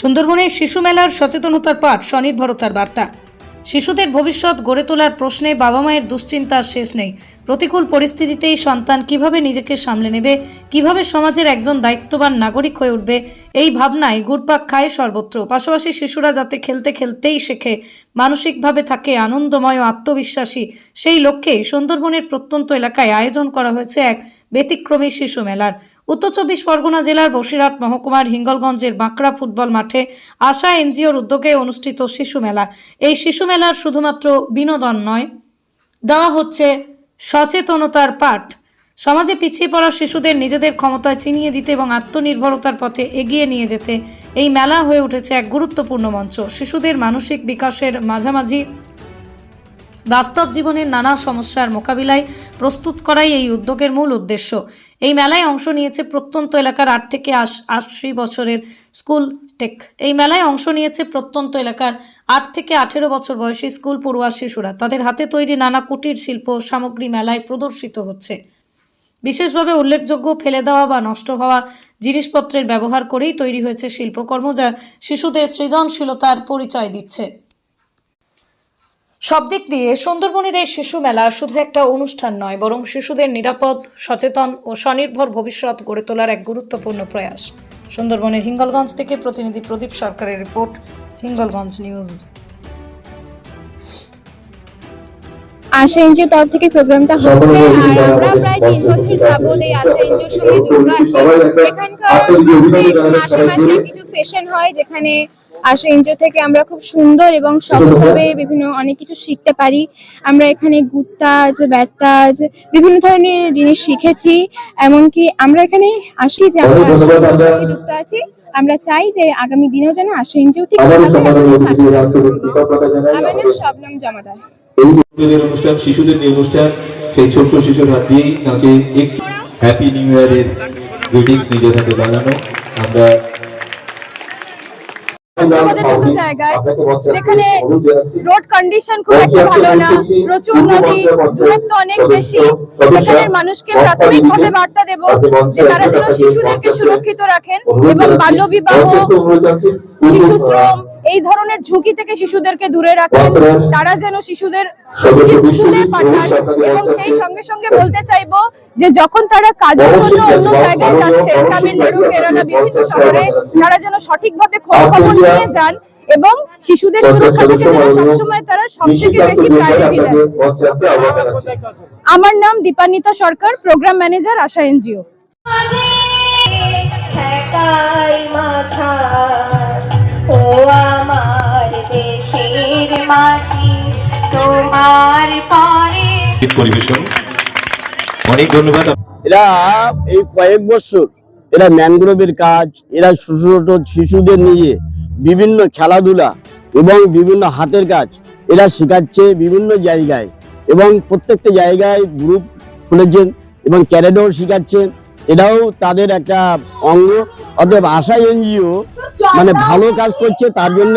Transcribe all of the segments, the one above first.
সুন্দরবনের শিশু মেলার সচেতনতার পাঠ স্বনির্ভরতার বার্তা। শিশুদের ভবিষ্যৎ গড়ে তোলার প্রশ্নে বাবা মায়ের দুশ্চিন্তার শেষ নেই। প্রতিকূল পরিস্থিতিতেই সন্তান কীভাবে নিজেকে সামলে নেবে, কীভাবে সমাজের একজন দায়িত্ববান নাগরিক হয়ে উঠবে, এই ভাবনায় ঘুরপাক খায় সর্বত্র। পাশাপাশি শিশুরা যাতে খেলতে খেলতেই শেখে, মানসিকভাবে থাকে আনন্দময় ও আত্মবিশ্বাসী, সেই লক্ষ্যে সুন্দরবনের প্রত্যন্ত এলাকায় আয়োজন করা হয়েছে এক ব্যতিক্রমী শিশু মেলার। উত্তর চব্বিশ পরগনা জেলার বসিরহাট মহকুমার হিঙ্গলগঞ্জের বাঁকড়া ফুটবল মাঠে আশা এনজিওর উদ্যোগে অনুষ্ঠিত শিশু মেলা। এই শিশু মেলার শুধুমাত্র বিনোদন নয়, দেওয়া হচ্ছে সচেতনতার পাঠ। সমাজে পিছিয়ে পড়া শিশুদের নিজেদের ক্ষমতায় চিনিয়ে দিতে এবং আত্মনির্ভরতার পথে এগিয়ে নিয়ে যেতে এই মেলা হয়ে উঠেছে এক গুরুত্বপূর্ণ মঞ্চ। শিশুদের মানসিক বিকাশের মাঝামাঝি বাস্তব জীবনের নানা সমস্যার মোকাবিলায় প্রস্তুত করাই এই উদ্যোগের মূল উদ্দেশ্য। এই মেলায় অংশ নিয়েছে প্রত্যন্ত এলাকার আট থেকে আশ- বছরের স্কুল টেক। এই মেলায় অংশ নিয়েছে প্রত্যন্ত এলাকার আট থেকে আঠেরো বছর বয়সী স্কুল পড়ুয়া শিশুরা। তাদের হাতে তৈরি নানা কুটির শিল্প সামগ্রী মেলায় প্রদর্শিত হচ্ছে। বিশেষভাবে উল্লেখযোগ্য ফেলে দেওয়া বা নষ্ট হওয়া জিনিসপত্রের ব্যবহার করেই তৈরি হয়েছে শিল্পকর্ম যা শিশুদের সৃজনশীলতার পরিচয় দিচ্ছে। সব দিক দিয়ে সুন্দরবনের এই শিশু মেলা শুধু একটা অনুষ্ঠান নয় বরং শিশুদের নিরাপদ সচেতন ও স্বনির্ভর ভবিষ্যৎ গড়ে তোলার এক গুরুত্বপূর্ণ প্রয়াস। সুন্দরবনের হিঙ্গলগঞ্জ থেকে প্রতিনিধি প্রদীপ সরকারের report Hingalganj news. Asha NGO তরফ থেকে প্রোগ্রামটা হচ্ছে আর আমরা প্রায় তিন বছর যাবত এই আশা এনজিওর সঙ্গে যুক্ত আছি। এখানকার মাসে মাসে কিছু সেশন হয় যেখানে আশা এনজিও থেকে আমরা খুব সুন্দর এবং সহজভাবে বিভিন্ন অনেক কিছু শিখতে পারি। আমরা এখানে গুত্তাজ ব্যাত্তাজ বিভিন্ন ধরনের জিনিস শিখেছি। এমনকি আমরা এখানে আসি যে আমরা সঙ্গে যুক্ত আছি। আমরা চাই যে আগামী দিনেও যেন আশা এনজিও ঠিক থাকে। আমার নাম শবনম জমাদার। এই অনুষ্ঠান শিশুদের নিয়ে অনুষ্ঠান সেই ছোট্ট শিশুর হাত দিয়েই তাকে হ্যাপি নিউ ইয়ারের গ্রিটিংস নিজের হাতে বানানো। আমরা আমাদের মতো জায়গায় যেখানে রোড কন্ডিশন খুব একটা ভালো না প্রচুর নদী দূরত্ব অনেক বেশি সেখানের মানুষকে প্রাথমিক প্রাথমিকভাবে বার্তা দেব যে তারা যেন শিশুদেরকে সুরক্ষিত রাখেন এবং বাল্যবিবাহ শিশু শ্রম এই ধরনের ঝুঁকি থেকে শিশুদেরকে দূরে রাখেন তারা যেন শিশুদের স্কুলে পাঠান এবং সেই সঙ্গে সঙ্গে বলতে চাইব যে যখন তারা কাজের জন্য অন্য জায়গায় যাচ্ছে তামিলনাড়ু কেরালা বিভিন্ন শহরে তারা যেন সঠিকভাবে খোঁজ খবর নিয়ে যান এবং শিশুদের যেন সবসময় তারা সব বেশি প্রায়োরিটি দেন। আমার নাম Dipanwita Sarkar programme manager Asha NGO. ঠেকাই মাটি তোমার পরে। পরিবেশন। অনেক ধন্যবাদ। এরা এই কয়েক বছর এরা ম্যানগ্রোভের কাজ এরা ছোট ছোট শিশুদের নিয়ে বিভিন্ন খেলাধুলা এবং বিভিন্ন হাতের কাজ এরা শেখাচ্ছে বিভিন্ন জায়গায় এবং প্রত্যেকটা জায়গায় গ্রুপ খুলেছেন এবং ক্যারেডোর শেখাচ্ছেন এটাও তাদের একটা অঙ্গ। অতএব আশা এনজিও মানে ভালো কাজ করছে তার জন্য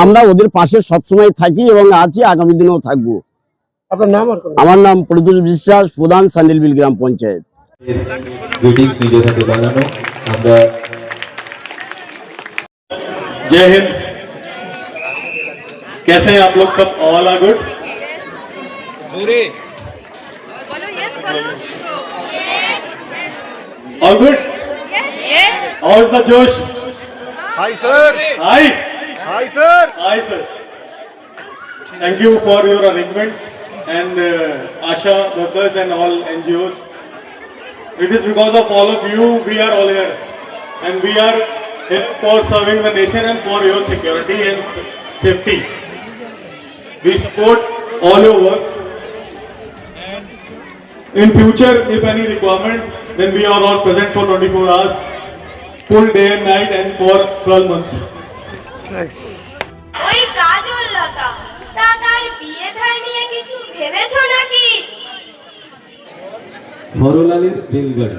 আমরা ওদের পাশে সবসময় থাকি এবং আছি আগামী দিনেও থাকবো আমার নাম প্রদ্যুৎ বিশ্বাস প্রধান সান্ডিলবিল গ্রাম পঞ্চায়েত গ্রিটিংস নিজের হাতে বানানো আমরা जय हिंद कैसे हैं आप लोग सब all are good all good how is the जोश Hi sir. Hi Hi, sir. Hi, sir. Thank you for your arrangements and uh, Asha workers and all NGOs. It is because of all of you we are all here, and we are here for serving the nation and for your security and safety. We support all your work. And in future, if any requirement, then we are all present for 24 hours, full day and night, and for 12 months. ওই কাজল লতা তা তার বিয়ে থাই নিয়ে কিছু ভেবেছো নাকি? হরলালের রেলগাড়ি।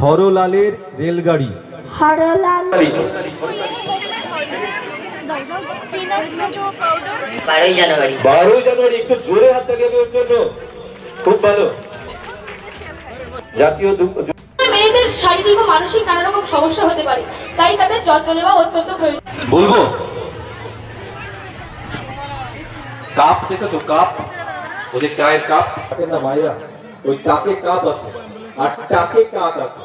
হরলালের রেলগাড়ি। হরলাল। বারোই জানুয়ারি। বারোই জানুয়ারি একটু জোরে হাতটা দেবে খুব ভালো। জাতীয় শারীরিক ও মানসিক নানা রকম সমস্যা হতে পারে। তাই তাদের যত্ন নেওয়া অত্যন্ত প্রয়োজন। বলব? কাপ দেখেছ? কাপ? ওই যে চায়ের কাপ। না ওই কাপে কাপ আছে আর টাকে কাপ আছে।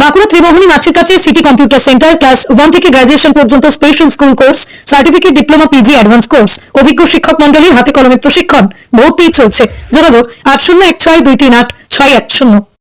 বাঁকুড়া ত্রিমোহনী মাঠের কাছে city computer centre class one থেকে গ্রাজুয়েশন পর্যন্ত special school course certificate diploma PG advance course অভিজ্ঞ শিক্ষক মন্ডলীর হাতে কলমে প্রশিক্ষণ। ভর্তি চলছে। যোগাযোগ আট শূন্য এক ছয় দুই তিন আট ছয় এক শূন্য।